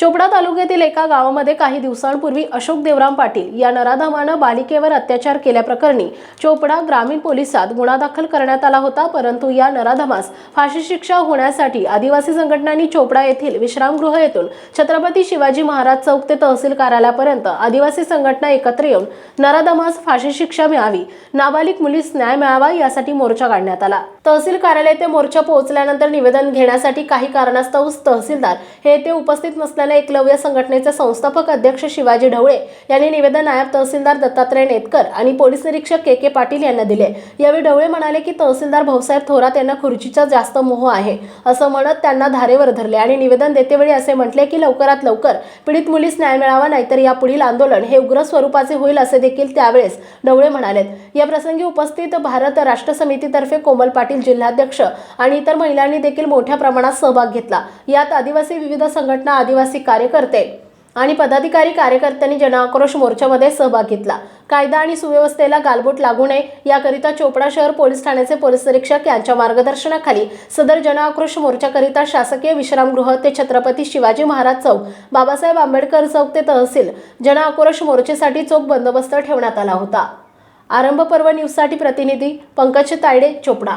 चोपडा तालुक्यातील एका गावामध्ये काही दिवसांपूर्वी अशोक देवराम पाटील या नराधमानं बालिकेवर अत्याचार केल्याप्रकरणी चोपडा ग्रामीण पोलिसात गुन्हा दाखल करण्यात आला होता परंतु या नराधमास फाशी शिक्षा होण्यासाठी आदिवासी संघटनांनी चोपडा येथील विश्रामगृह येथून छत्रपती शिवाजी महाराज चौक ते तहसील कार्यालयापर्यंत आदिवासी संघटना एकत्र येऊन नराधमास फाशी शिक्षा मिळावी नाबालिक मुलीस न्याय मिळावा यासाठी मोर्चा काढण्यात आला. तहसील कार्यालय ते मोर्चा पोहोचल्यानंतर निवेदन घेण्यासाठी काही कारणास्तव तहसीलदार हे ते उपस्थित नसल्याने एकलव्य संघटनेचे संस्थापक अध्यक्ष शिवाजी ढवळे यांनी निवेदन नायब तहसीलदार दत्तात्रय नेतकर आणि पोलीस निरीक्षक के के पाटील यांना दिले. यावेळी ढवळे म्हणाले की तहसीलदार भाऊसाहेब थोरात यांना खुर्चीचा जास्त मोह आहे. असं म्हणत त्यांना धारेवर धरले आणि निवेदन देतेवेळी असे म्हटले की लवकरात लवकर पीडित मुलीस न्याय मिळावा नाहीतर या पुढील आंदोलन हे उग्र स्वरूपाचे होईल असे देखील त्यावेळेस ढवळे म्हणाले या प्रसंगी उपस्थित भारत राष्ट्र समितीतर्फे कोमल पाटील जिल्हाध्यक्ष आणि इतर महिलांनी देखील मोठ्या प्रमाणात सहभाग घेतला. यात आदिवासी विविध संघटना आदिवासी कार्यकर्ते आणि पदाधिकारी कार्यकर्त्यांनी जनआक्रोश मोर्चामध्ये सहभाग घेतला. कायदा आणि सुव्यवस्थेला गालबोट लागू नये याकरिता चोपडा शहर पोलीस ठाण्याचे पोलीस निरीक्षक यांच्या मार्गदर्शनाखाली सदर जनआक्रोश मोर्चाकरिता शासकीय विश्रामगृह ते छत्रपती शिवाजी महाराज चौक बाबासाहेब आंबेडकर चौक ते तहसील जनआक्रोश मोर्चेसाठी चोख बंदोबस्त ठेवण्यात आला होता. आरंभ पर्व न्यूजसाठी प्रतिनिधी पंकज तायडे चोपडा.